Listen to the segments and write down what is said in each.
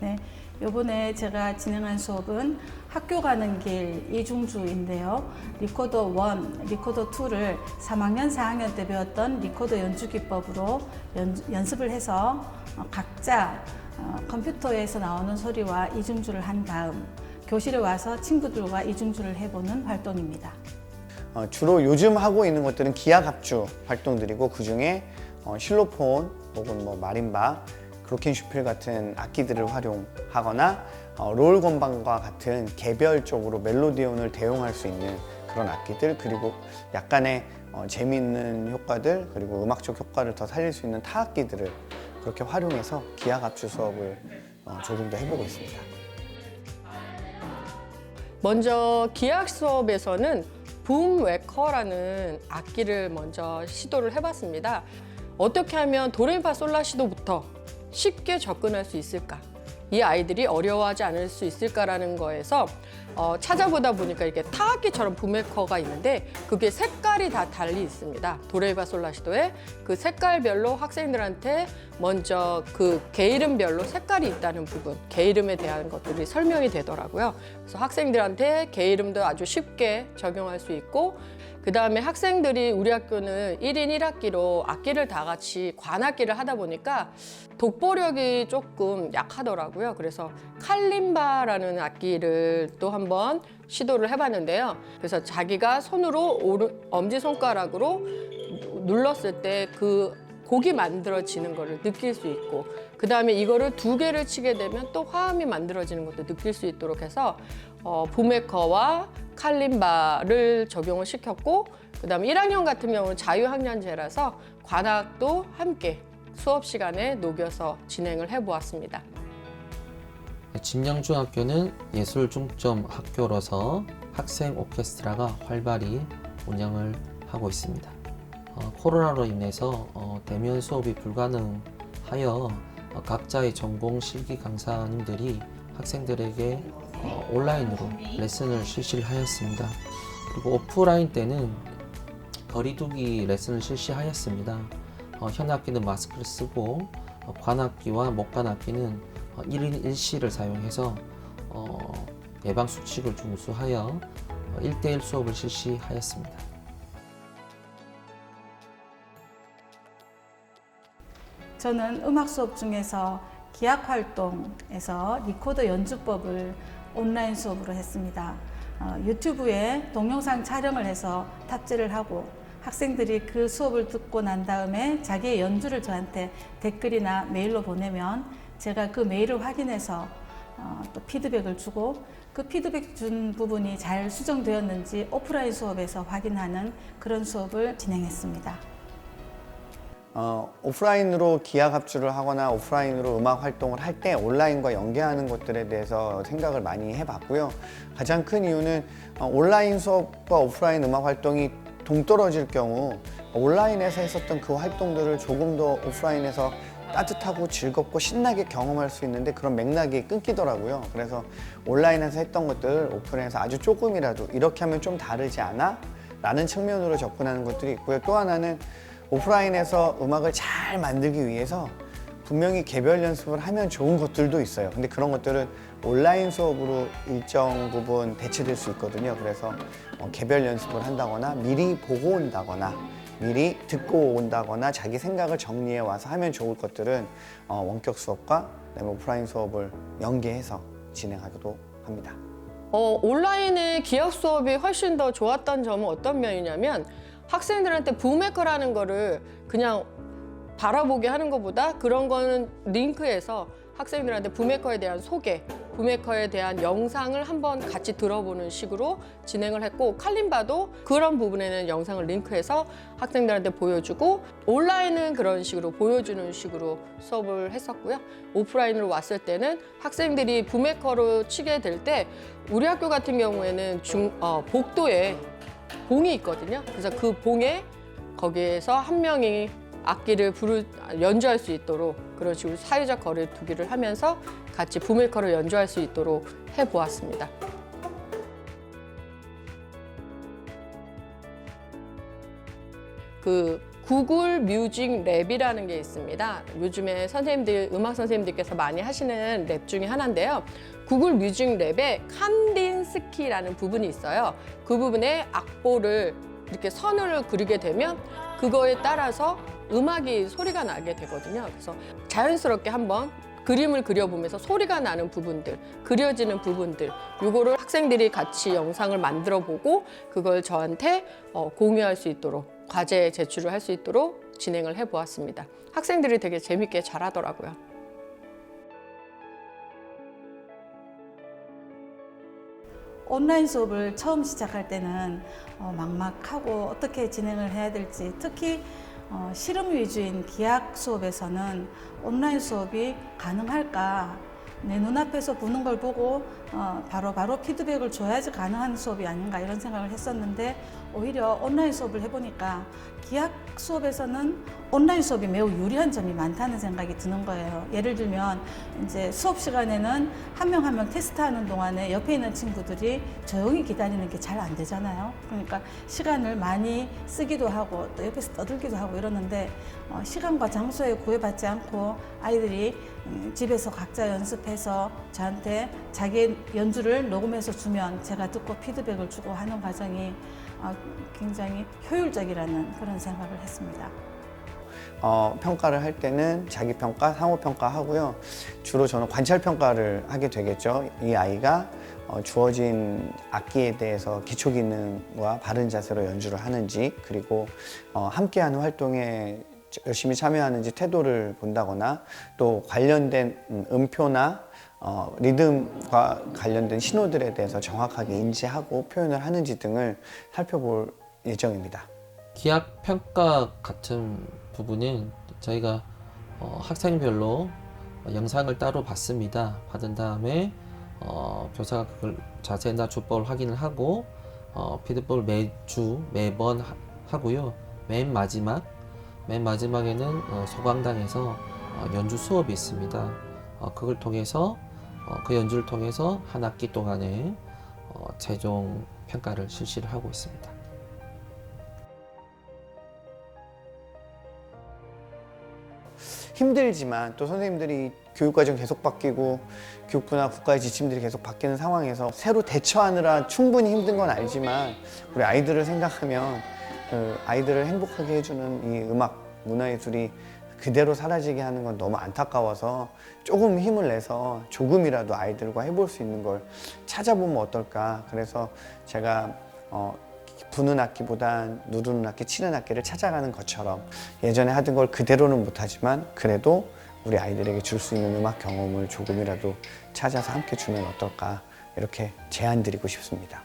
네, 이번에 제가 진행한 수업은 학교 가는 길 이중주인데요. 리코더 1, 리코더 2를 3학년, 4학년 때 배웠던 리코더 연주 기법으로 연, 연습을 해서 어, 각자 어, 컴퓨터에서 나오는 소리와 이중주를 한 다음 교실에 와서 친구들과 이중주를 해보는 활동입니다. 어, 주로 요즘 하고 있는 것들은 기악 합주 활동들이고 그 중에 어, 실로폰 혹은 뭐 마림바, 그로켄슈필 같은 악기들을 활용하거나 어, 롤 건반과 같은 개별적으로 멜로디온을 대용할 수 있는 그런 악기들 그리고 약간의 어, 재미있는 효과들 그리고 음악적 효과를 더 살릴 수 있는 타악기들을 그렇게 활용해서 기악 합주 수업을 어, 조금 더 해보고 있습니다. 먼저 기악 수업에서는 붐 웨커라는 악기를 먼저 시도를 해봤습니다. 어떻게 하면 도레미파솔라시도부터 쉽게 접근할 수 있을까? 이 아이들이 어려워하지 않을 수 있을까라는 거에서 어, 찾아보다 보니까 이렇게 타악기처럼 붐메커가 있는데 그게 색깔이 다 달리 있습니다. 도레미파솔라시도에 그 색깔별로 학생들한테 먼저 그 게이름별로 색깔이 있다는 부분, 게이름에 대한 것들이 설명이 되더라고요. 그래서 학생들한테 게이름도 아주 쉽게 적용할 수 있고 그 다음에 학생들이 우리 학교는 1인 1학기로 악기를 다 같이 관악기를 하다 보니까 독보력이 조금 약하더라고요. 그래서 칼림바라는 악기를 또 한번 시도를 해봤는데요. 그래서 자기가 손으로 오른, 엄지손가락으로 눌렀을 때그 곡이 만들어지는 거를 느낄 수 있고 그 다음에 이거를 두 개를 치게 되면 또 화음이 만들어지는 것도 느낄 수 있도록 해서 어, 부메커와 칼림바를 적용을 시켰고 그 다음에 1학년 같은 경우는 자유학년제라서 관악도 함께 수업 시간에 녹여서 진행을 해보았습니다. 진양중학교는 예술 중점 학교로서 학생 오케스트라가 활발히 운영을 하고 있습니다. 어, 코로나로 인해서 어, 대면 수업이 불가능하여 어, 각자의 전공 실기 강사님들이 학생들에게 어, 온라인으로 레슨을 실시를 하였습니다. 그리고 오프라인 때는 거리두기 레슨을 실시하였습니다. 어, 현 학기는 마스크를 쓰고 어, 관악기와 목관악기는 어, 1인 1실을 사용해서 어, 예방 수칙을 준수하여 어, 1대1 수업을 실시하였습니다. 저는 음악 수업 중에서 기악 활동에서 리코더 연주법을 온라인 수업으로 했습니다. 어, 유튜브에 동영상 촬영을 해서 탑재를 하고 학생들이 그 수업을 듣고 난 다음에 자기의 연주를 저한테 댓글이나 메일로 보내면 제가 그 메일을 확인해서 어, 또 피드백을 주고 그 피드백 준 부분이 잘 수정되었는지 오프라인 수업에서 확인하는 그런 수업을 진행했습니다. 어, 오프라인으로 기악 합주를 하거나 오프라인으로 음악 활동을 할 때 온라인과 연계하는 것들에 대해서 생각을 많이 해봤고요. 가장 큰 이유는 어, 온라인 수업과 오프라인 음악 활동이 동떨어질 경우 온라인에서 했었던 그 활동들을 조금 더 오프라인에서 따뜻하고 즐겁고 신나게 경험할 수 있는데 그런 맥락이 끊기더라고요. 그래서 온라인에서 했던 것들을 오프라인에서 아주 조금이라도 이렇게 하면 좀 다르지 않아? 라는 측면으로 접근하는 것들이 있고요. 또 하나는 오프라인에서 음악을 잘 만들기 위해서 분명히 개별 연습을 하면 좋은 것들도 있어요. 근데 그런 것들은 온라인 수업으로 일정 부분 대체될 수 있거든요. 그래서 어, 개별 연습을 한다거나 미리 보고 온다거나 미리 듣고 온다거나 자기 생각을 정리해 와서 하면 좋을 것들은 어, 원격 수업과 오프라인 수업을 연계해서 진행하기도 합니다. 어, 온라인의 기억 수업이 훨씬 더 좋았던 점은 어떤 면이냐면 학생들한테 붐메커라는 거를 그냥 바라보게 하는 것보다 그런 거는 링크해서 학생들한테 붐메커에 대한 소개, 붐메커에 대한 영상을 한번 같이 들어보는 식으로 진행을 했고 칼림바도 그런 부분에는 영상을 링크해서 학생들한테 보여주고 온라인은 그런 식으로 보여주는 식으로 수업을 했었고요. 오프라인으로 왔을 때는 학생들이 붐메커로 치게 될 때 우리 학교 같은 경우에는 중, 어, 복도에 봉이 있거든요. 그래서 그 봉에 거기에서 한 명이 악기를 부르 연주할 수 있도록 그런 식으로 사회적 거리 두기를 하면서 같이 부메이커를 연주할 수 있도록 해 보았습니다. 그 구글 뮤직 랩이라는 게 있습니다. 요즘에 선생님들, 음악 선생님들께서 많이 하시는 랩 중에 하나인데요. 구글 뮤직 랩에 칸딘스키라는 부분이 있어요. 그 부분에 악보를 이렇게 선을 그리게 되면 그거에 따라서 음악이 소리가 나게 되거든요. 그래서 자연스럽게 한번 그림을 그려보면서 소리가 나는 부분들, 그려지는 부분들, 요거를 학생들이 같이 영상을 만들어 보고 그걸 저한테 어, 공유할 수 있도록 과제 제출을 할 수 있도록 진행을 해 보았습니다. 학생들이 되게 재밌게 잘 하더라고요. 온라인 수업을 처음 시작할 때는 어, 막막하고 어떻게 진행을 해야 될지 특히 어, 실험 위주인 기악 수업에서는 온라인 수업이 가능할까 내 눈앞에서 보는 걸 보고 어, 바로 바로 피드백을 줘야지 가능한 수업이 아닌가 이런 생각을 했었는데 오히려 온라인 수업을 해보니까 기악 수업에서는 온라인 수업이 매우 유리한 점이 많다는 생각이 드는 거예요. 예를 들면 이제 수업 시간에는 한명 한 명 테스트하는 동안에 옆에 있는 친구들이 조용히 기다리는 게 잘 안 되잖아요. 그러니까 시간을 많이 쓰기도 하고 또 옆에서 떠들기도 하고 이러는데 어, 시간과 장소에 구애받지 않고 아이들이 음, 집에서 각자 연습해서 저한테 자기 연주를 녹음해서 주면 제가 듣고 피드백을 주고 하는 과정이 어, 굉장히 효율적이라는 그런 생각을 했습니다. 어, 평가를 할 때는 자기 평가, 상호 평가 하고요. 주로 저는 관찰 평가를 하게 되겠죠. 이 아이가 어, 주어진 악기에 대해서 기초 기능과 바른 자세로 연주를 하는지 그리고 어, 함께하는 활동에 열심히 참여하는지 태도를 본다거나 또 관련된 음, 음표나 어, 리듬과 관련된 신호들에 대해서 정확하게 인지하고 표현을 하는지 등을 살펴볼 예정입니다. 기악 평가 같은 부분은 저희가 어, 학생별로 영상을 따로 받습니다. 받은 다음에 어, 교사가 그걸 자세나 주법을 확인을 하고 어, 피드백을 매주 매번 하, 하고요. 맨 마지막 맨 마지막에는 어, 소강당에서 어, 연주 수업이 있습니다. 어, 그걸 통해서 어, 그 연주를 통해서 한 학기 동안에 어, 최종 평가를 실시를 하고 있습니다. 힘들지만 또 선생님들이 교육과정 계속 바뀌고 교육부나 국가의 지침들이 계속 바뀌는 상황에서 새로 대처하느라 충분히 힘든 건 알지만 우리 아이들을 생각하면 그 아이들을 행복하게 해주는 이 음악 문화예술이 그대로 사라지게 하는 건 너무 안타까워서 조금 힘을 내서 조금이라도 아이들과 해볼 수 있는 걸 찾아보면 어떨까. 그래서 제가 어, 부는 악기보단 누르는 악기, 치는 악기를 찾아가는 것처럼 예전에 하던 걸 그대로는 못하지만 그래도 우리 아이들에게 줄 수 있는 음악 경험을 조금이라도 찾아서 함께 주면 어떨까 이렇게 제안 드리고 싶습니다.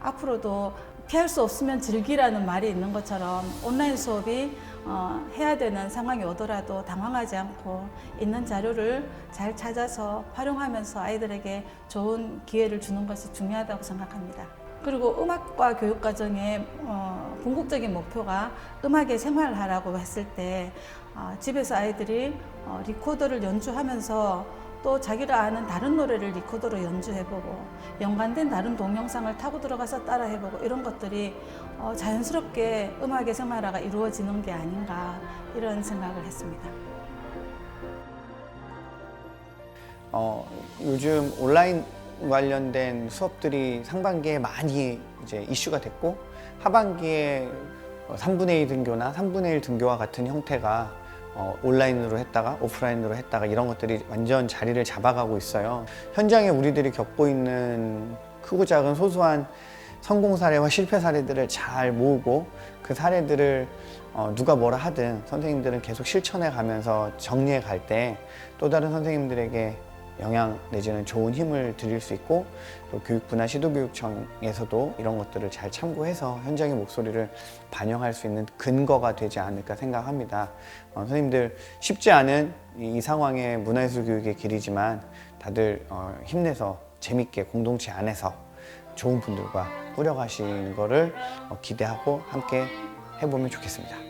앞으로도 피할 수 없으면 즐기라는 말이 있는 것처럼 온라인 수업이 어, 해야 되는 상황이 오더라도 당황하지 않고 있는 자료를 잘 찾아서 활용하면서 아이들에게 좋은 기회를 주는 것이 중요하다고 생각합니다. 그리고 음악과 교육 과정의 어, 궁극적인 목표가 음악의 생활하라고 했을 때 어, 집에서 아이들이 어, 리코더를 연주하면서 또 자기가 아는 다른 노래를 리코더로 연주해보고 연관된 다른 동영상을 타고 들어가서 따라해보고 이런 것들이 어, 자연스럽게 음악의 생활화가 이루어지는 게 아닌가 이런 생각을 했습니다. 어, 요즘 온라인 관련된 수업들이 상반기에 많이 이제 이슈가 됐고 하반기에 어, 3분의 2 등교나 3분의 1 등교와 같은 형태가 어, 온라인으로 했다가 오프라인으로 했다가 이런 것들이 완전 자리를 잡아가고 있어요. 현장에 우리들이 겪고 있는 크고 작은 소소한 성공 사례와 실패 사례들을 잘 모으고 그 사례들을 어, 누가 뭐라 하든 선생님들은 계속 실천해 가면서 정리해 갈 때 또 다른 선생님들에게 영향 내지는 좋은 힘을 드릴 수 있고 또 교육부나 시도교육청에서도 이런 것들을 잘 참고해서 현장의 목소리를 반영할 수 있는 근거가 되지 않을까 생각합니다. 어, 선생님들 쉽지 않은 이, 이 상황의 문화예술 교육의 길이지만 다들 어, 힘내서 재밌게 공동체 안에서 좋은 분들과 꾸려가시는 거를 어, 기대하고 함께 해보면 좋겠습니다.